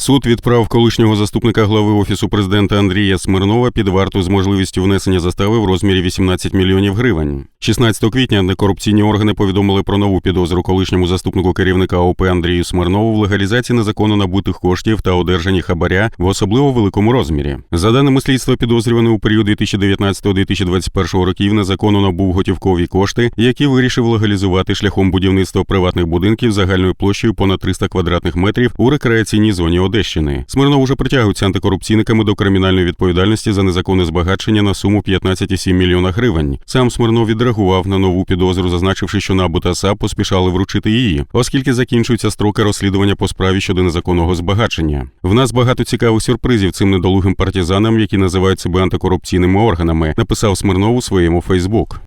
Суд відправ колишнього заступника глави офісу президента Андрія Смирнова під варту з можливістю внесення застави в розмірі 18 мільйонів гривень. 16 квітня антикорупційні органи повідомили про нову підозру колишньому заступнику керівника ОП Андрію Смирнову в легалізації незаконно набутих коштів та одержанні хабаря в особливо великому розмірі. За даними слідства, підозрюваний у період 2019-2021 років незаконно набув готівкові кошти, які вирішив легалізувати шляхом будівництва приватних будинків загальною площею понад 300 квадратних метрів у рекреаційній зоні Одещини. Смирнов уже притягується антикорупційниками до кримінальної відповідальності за незаконне збагачення на суму 15,7 мільйона гривень. Сам Смирнов відреагував на нову підозру, зазначивши, що НАБУ та САП поспішали вручити її, оскільки закінчуються строки розслідування по справі щодо незаконного збагачення. В нас багато цікавих сюрпризів цим недолугим партизанам, які називають себе антикорупційними органами, написав Смирнов у своєму Фейсбук.